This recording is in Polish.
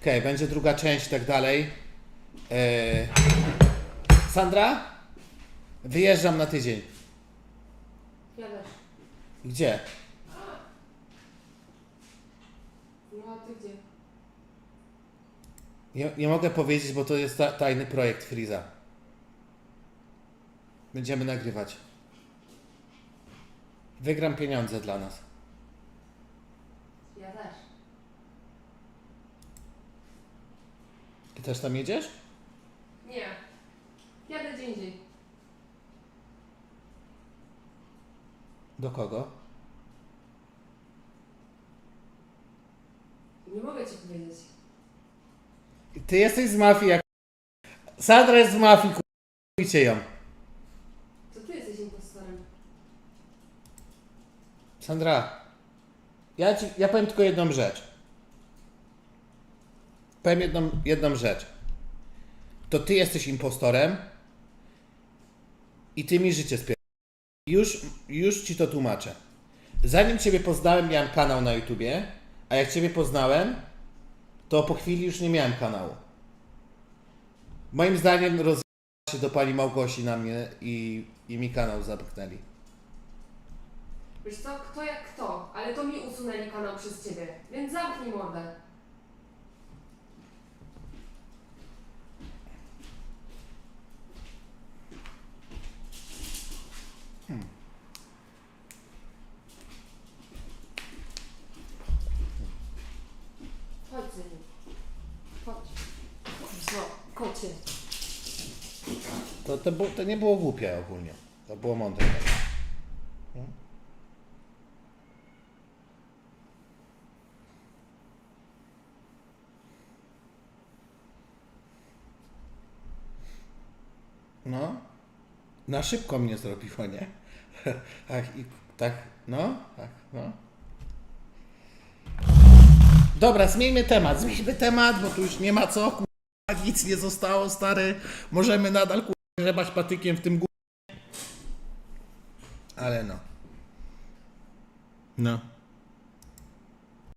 Okej, będzie druga część i tak dalej. Eee, Sandra? Wyjeżdżam na tydzień. Ja też. Gdzie? No a ty gdzie? Nie, nie mogę powiedzieć, bo to jest ta, tajny projekt Freeza. Będziemy nagrywać. Wygram pieniądze dla nas. Ja też. Ty też tam jedziesz? Nie. Jadę gdzie indziej. Do kogo? Nie mogę ci powiedzieć. Ty jesteś z mafii jak... Sandra jest z mafii, k***cie ją. To ty jesteś impostorem. Sandra, ja, ci, ja powiem tylko jedną rzecz. Powiem jedną, jedną rzecz. To ty jesteś impostorem i ty mi życie spier... Już, już ci to tłumaczę. Zanim ciebie poznałem, miałem kanał na YouTubie, a jak ciebie poznałem, to po chwili już nie miałem kanału. Moim zdaniem roz się do pani Małgosi na mnie i, i mi kanał zamknęli. Wiesz co, kto jak kto, ale to mi usunęli kanał przez ciebie, więc zamknij mordę. Chodź mną. Chodź. Co? Kocie. To, to, to nie było głupie ogólnie. To było mądre. No. No. Na szybko mnie zrobiło, nie? Ach, i tak, no, tak, no. Dobra, zmieńmy temat, zmieńmy temat, bo tu już nie ma co, kurwa, nic nie zostało, stary. Możemy nadal, kurwa, grzebać patykiem w tym gó... Ale no. No.